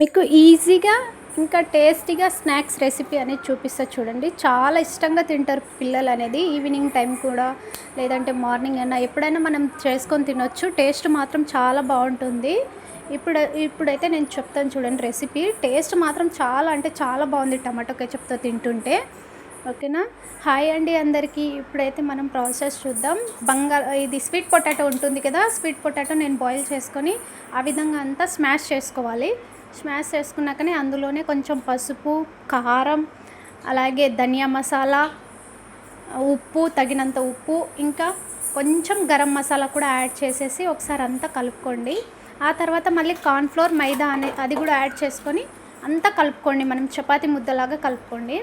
మీకు ఈజీగా ఇంకా టేస్టీగా స్నాక్స్ రెసిపీ అనేది చూపిస్తా చూడండి. చాలా ఇష్టంగా తింటారు పిల్లలు అనేది. ఈవినింగ్ టైం కూడా లేదంటే మార్నింగ్ అయినా ఎప్పుడైనా మనం చేసుకొని తినొచ్చు. టేస్ట్ మాత్రం చాలా బాగుంటుంది. ఇప్పుడు ఇప్పుడైతే నేను చెప్తాను చూడండి రెసిపీ. టేస్ట్ మాత్రం చాలా అంటే చాలా బాగుంది టమాటో కెచప్తో తింటుంటే. ఓకేనా? హాయ్ అండి అందరికీ. ఇప్పుడైతే మనం ప్రాసెస్ చూద్దాం. బంగారు ఇది స్వీట్ పొటాటో ఉంటుంది కదా స్వీట్ పొటాటో నేను బాయిల్ చేసుకొని ఆ విధంగా అంతా స్మాష్ చేసుకోవాలి. స్మాష్ చేసుకున్నాకనే అందులోనే కొంచెం పసుపు కారం అలాగే ధనియా మసాలా ఉప్పు తగినంత ఉప్పు ఇంకా కొంచెం గరం మసాలా కూడా యాడ్ చేసేసి ఒకసారి అంతా కలుపుకోండి. ఆ తర్వాత మళ్ళీ కార్న్ఫ్లోర్ మైదా అనే అది కూడా యాడ్ చేసుకొని అంతా కలుపుకోండి. మనం చపాతి ముద్దలాగా కలుపుకోండి.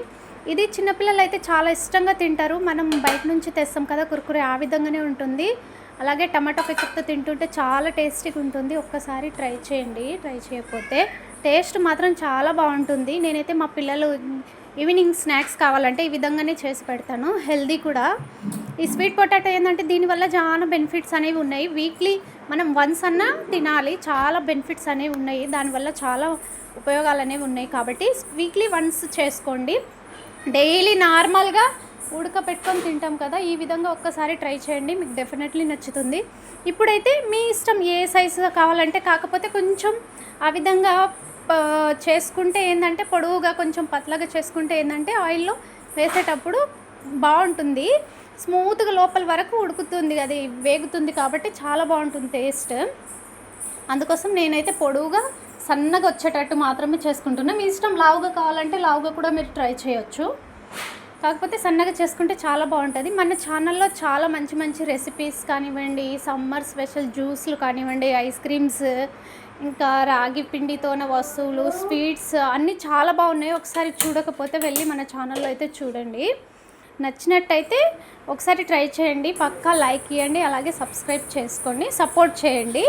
ఇది చిన్నపిల్లలు అయితే చాలా ఇష్టంగా తింటారు. మనం బయట నుంచి తెస్తాం కదా కురుకురే ఆ విధంగానే ఉంటుంది. అలాగే టమాటో కెచప్తో తింటుంటే చాలా టేస్టీగా ఉంటుంది. ఒక్కసారి ట్రై చేయండి. ట్రై చేయకపోతే టేస్ట్ మాత్రం చాలా బాగుంటుంది. నేనైతే మా పిల్లలు ఈవినింగ్ స్నాక్స్ కావాలంటే ఈ విధంగానే చేసి పెడతాను. హెల్దీ కూడా. ఈ స్వీట్ పొటాటో ఏంటంటే దీనివల్ల చాలా బెనిఫిట్స్ అనేవి ఉన్నాయి. వీక్లీ మనం వన్స్ అన్నా తినాలి. చాలా బెనిఫిట్స్ అనేవి ఉన్నాయి. దానివల్ల చాలా ఉపయోగాలు అనేవి ఉన్నాయి. కాబట్టి వీక్లీ వన్స్ చేసుకోండి. డైలీ నార్మల్గా ఉడకపెట్టుకొని తింటాం కదా ఈ విధంగా ఒక్కసారి ట్రై చేయండి మీకు డెఫినెట్లీ నచ్చుతుంది. ఇప్పుడైతే మీ ఇష్టం ఏ సైజు కావాలంటే కాకపోతే కొంచెం ఆ విధంగా చేసుకుంటే ఏంటంటే పొడవుగా కొంచెం పతలగా చేసుకుంటే ఏంటంటే ఆయిల్లో వేసేటప్పుడు బాగుంటుంది. స్మూత్గా లోపల వరకు ఉడుకుతుంది అది వేగుతుంది కాబట్టి చాలా బాగుంటుంది టేస్ట్. అందుకోసం నేనైతే పొడవుగా సన్నగా వచ్చేటట్టు మాత్రమే చేసుకుంటున్నా. మీ ఇష్టం లావుగా కావాలంటే లావుగా కూడా మీరు ట్రై చేయొచ్చు. కాకపోతే సన్నగా చేసుకుంటే చాలా బాగుంటుంది. మన ఛానల్లో చాలా మంచి మంచి రెసిపీస్ కానివ్వండి సమ్మర్ స్పెషల్ జ్యూస్లు కానివ్వండి ఐస్ క్రీమ్స్ ఇంకా రాగి పిండితోన వస్తువులు స్వీట్స్ అన్నీ చాలా బాగున్నాయి. ఒకసారి చూడకపోతే వెళ్ళి మన ఛానల్లో అయితే చూడండి. నచ్చినట్టయితే ఒకసారి ట్రై చేయండి పక్కా లైక్ ఇవ్వండి అలాగే సబ్స్క్రైబ్ చేసుకోండి సపోర్ట్ చేయండి.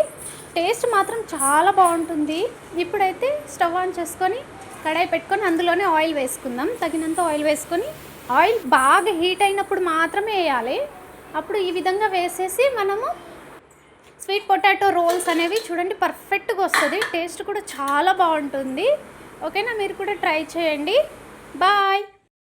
టేస్ట్ మాత్రం చాలా బాగుంటుంది. ఇప్పుడైతే స్టవ్ ఆన్ చేసుకొని కడాయి పెట్టుకొని అందులోనే ఆయిల్ వేసుకుందాం. తగినంత ఆయిల్ వేసుకొని ఆయిల్ బాగా హీట్ అయినప్పుడు మాత్రమే వేయాలి. అప్పుడు ఈ విధంగా వేసేసి మనము స్వీట్ పొటాటో రోల్స్ అనేవి చూడండి పర్ఫెక్ట్గా వస్తుంది. టేస్ట్ కూడా చాలా బాగుంటుంది. ఓకేనా? మీరు కూడా ట్రై చేయండి. బాయ్!